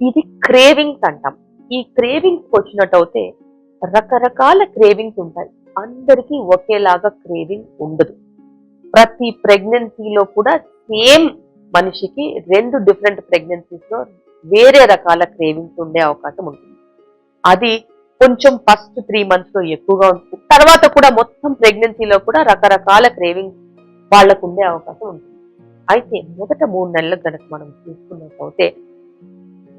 ఇది క్రేవింగ్స్ అంటాం. ఈ క్రేవింగ్స్ వచ్చినట్టయితే రకరకాల క్రేవింగ్స్ ఉంటాయి. అందరికీ ఒకేలాగా క్రేవింగ్ ఉండదు. ప్రతి ప్రెగ్నెన్సీలో కూడా సేమ్ మనిషికి రెండు డిఫరెంట్ ప్రెగ్నెన్సీస్లో వేరే రకాల క్రేవింగ్స్ ఉండే అవకాశం ఉంటుంది. అది కొంచెం ఫస్ట్ త్రీ మంత్స్లో ఎక్కువగా ఉంటుంది. తర్వాత కూడా మొత్తం ప్రెగ్నెన్సీలో కూడా రకరకాల క్రేవింగ్స్ వాళ్ళకు ఉండే అవకాశం ఉంటుంది. అయితే మొదట మూడు నెలలకు కనుక మనం చూసుకున్నట్లయితే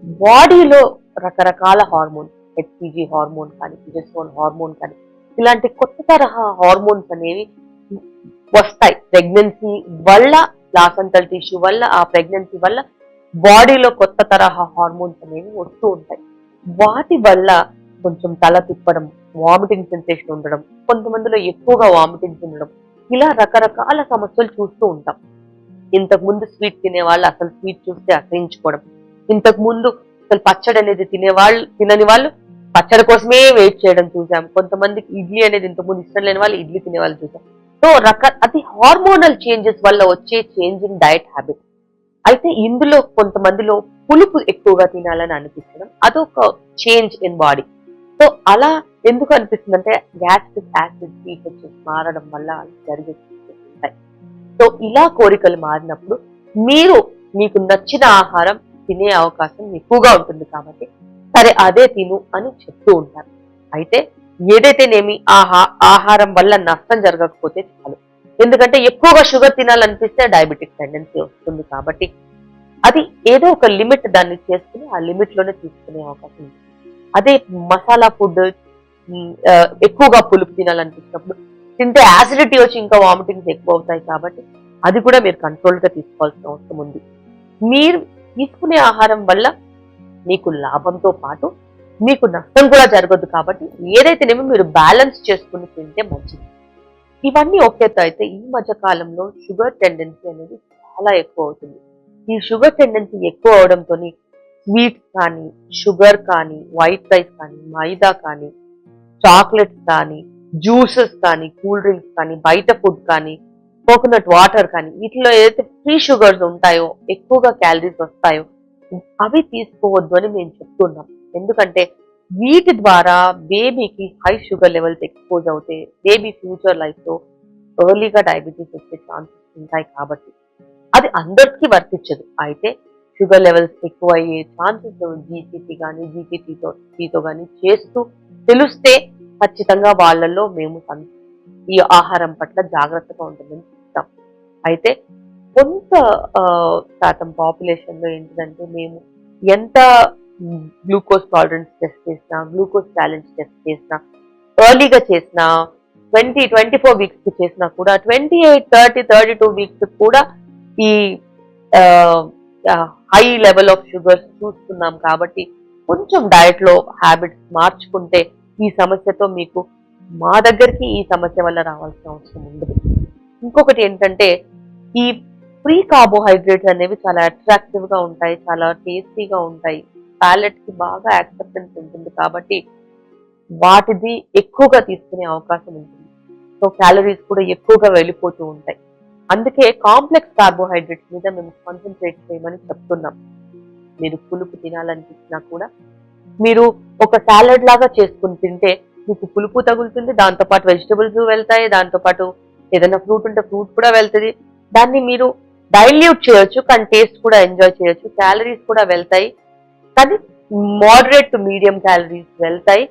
బాడీలో రకరకాల హార్మోన్స్ హెచ్పిజి హార్మోన్ కానీ పిజెస్టోన్ హార్మోన్ కానీ ఇలాంటి కొత్త తరహా హార్మోన్స్ అనేవి వస్తాయి. ప్రెగ్నెన్సీ వల్ల ప్లాసెంటల్ టిష్యూ వల్ల ఆ ప్రెగ్నెన్సీ వల్ల బాడీలో కొత్త తరహా హార్మోన్స్ అనేవి వస్తూ ఉంటాయి. వాటి వల్ల కొంచెం తల తిప్పడం వామిటింగ్ సెన్సేషన్ ఉండడం కొంతమందిలో ఎక్కువగా వామిటింగ్స్ ఉండడం ఇలా రకరకాల సమస్యలు చూస్తూ ఉంటాం. ఇంతకు ముందు స్వీట్ తినే వాళ్ళు అసలు స్వీట్ చూస్తే అసహించుకోవడం ఇంతకు ముందు అసలు పచ్చడి అనేది తినేవాళ్ళు తినని వాళ్ళు పచ్చడి కోసమే వెయిట్ చేయడం చూసాం. కొంతమందికి ఇడ్లీ అనేది ఇంతకు ముందు ఇష్టం లేని వాళ్ళు ఇడ్లీ తినేవాళ్ళు చూసాం. సో రక అది హార్మోనల్ చేంజెస్ వల్ల వచ్చే చేంజ్ ఇన్ డయట్ హ్యాబిట్ అయితే ఇందులో కొంతమందిలో పులుపు ఎక్కువగా తినాలని అనిపించడం అదొక చేంజ్ ఇన్ బాడీ సో అలా ఎందుకు అనిపిస్తుంది అంటే గ్యాస్ట్రిక్ యాసిడ్ పీహెచ్ఎస్ మారడం వల్ల జరిగే సో ఇలా కోరికలు మారినప్పుడు మీరు మీకు నచ్చిన ఆహారం తినే అవకాశం ఎక్కువగా ఉంటుంది కాబట్టి సరే అదే తిను అని చెప్తూ ఉంటారు. అయితే ఏదైతేనేమి ఆహా ఆహారం వల్ల నష్టం జరగకపోతే చాలు. ఎందుకంటే ఎక్కువగా షుగర్ తినాలనిపిస్తే డయాబెటిక్ టెండెన్సీ వస్తుంది కాబట్టి అది ఏదో ఒక లిమిట్ దాన్ని చేసుకుని ఆ లిమిట్లోనే తీసుకునే అవకాశం ఉంది అదే మసాలా ఫుడ్ ఎక్కువగా పులుపు తినాలనిపించినప్పుడు తింటే యాసిడిటీ వచ్చి ఇంకా వామిటింగ్స్ ఎక్కువ అవుతాయి కాబట్టి అది కూడా మీరు కంట్రోల్గా తీసుకోవాల్సిన అవసరం ఉంది. మీరు తీసుకునే ఆహారం వల్ల మీకు లాభంతో పాటు మీకు నష్టం కూడా జరగదు కాబట్టి ఏదైతేనేమో మీరు బ్యాలెన్స్ చేసుకుని తింటే మంచిది. ఇవన్నీ ఒకే అయితే ఈ మధ్య కాలంలో షుగర్ టెండెన్సీ అనేది చాలా ఎక్కువ అవుతుంది. ఈ షుగర్ టెండెన్సీ ఎక్కువ అవడంతో స్వీట్స్ కానీ షుగర్ కానీ వైట్ రైస్ కానీ మైదా కానీ చాక్లెట్స్ కానీ జ్యూసెస్ కానీ కూల్ డ్రింక్స్ కానీ బయట ఫుడ్ కానీ కోకోనట్ వాటర్ కానీ వీటిలో ఏదైతే ఫ్రీ షుగర్స్ ఉంటాయో ఎక్కువగా క్యాలరీస్ వస్తాయో అవి తీసుకోవద్దు అని మేము చెప్తున్నాం. ఎందుకంటే వీటి ద్వారా బేబీకి హై షుగర్ లెవెల్స్ ఎక్స్పోజ్ అవుతే బేబీ ఫ్యూచర్ లైఫ్లో ఎర్లీగా డయాబెటీస్ వచ్చే ఛాన్సెస్ ఉంటాయి కాబట్టి అది అందరికీ వర్తించదు. అయితే షుగర్ లెవెల్స్ ఎక్కువ అయ్యే ఛాన్సెస్ జీసీటీ కానీ జీటీటీతో టీతో కానీ చేస్తూ తెలిస్తే ఖచ్చితంగా వాళ్ళల్లో మేము ఈ ఆహారం పట్ల జాగ్రత్తగా ఉంటుందని అయితే కొంత శాతం పాపులేషన్లో ఏంటిదంటే మేము ఎంత గ్లూకోజ్ టాలరెన్స్ టెస్ట్ చేసినా గ్లూకోజ్ ఛాలెంజ్ టెస్ట్ చేసినా ఎర్లీగా చేసినా ట్వంటీ ట్వంటీ ఫోర్ వీక్స్కి చేసినా కూడా twenty eight thirty thirty two weeks కూడా ఈ హై లెవెల్ ఆఫ్ షుగర్స్ చూస్తున్నాం కాబట్టి కొంచెం డైట్లో హ్యాబిట్స్ మార్చుకుంటే ఈ సమస్యతో మీకు మా దగ్గరికి ఈ సమస్య వల్ల రావాల్సిన అవసరం ఉండదు. ఇంకొకటి ఏంటంటే ఈ ఫ్రీ కార్బోహైడ్రేట్స్ అనేవి చాలా అట్రాక్టివ్గా ఉంటాయి చాలా టేస్టీగా ఉంటాయి. ప్యాలెట్కి బాగా యాక్సెప్టెన్స్ ఉంటుంది కాబట్టి వాటిది ఎక్కువగా తీసుకునే అవకాశం ఉంటుంది. సో క్యాలరీస్ కూడా ఎక్కువగా వెళ్ళిపోతూ ఉంటాయి. అందుకే కాంప్లెక్స్ కార్బోహైడ్రేట్స్ మీద మేము కాన్సన్ట్రేట్ చేయమని చెప్తున్నాం. మీరు పులుపు తినాలనిపించినా కూడా మీరు ఒక సాలడ్ లాగా చేసుకుని తింటే మీకు పులుపు తగులుతుంది దాంతోపాటు వెజిటబుల్స్ వెళ్తాయి దాంతోపాటు ఏదైనా ఫ్రూట్ ఉంటే ఫ్రూట్ కూడా వెళ్తుంది. దాన్ని మీరు డైల్యూట్ చేయొచ్చు కానీ టేస్ట్ కూడా ఎంజాయ్ చేయొచ్చు. క్యాలరీస్ కూడా వెళ్తాయి. కానీ మోడరేట్ టు మీడియం క్యాలరీస్ వెళ్తాయి.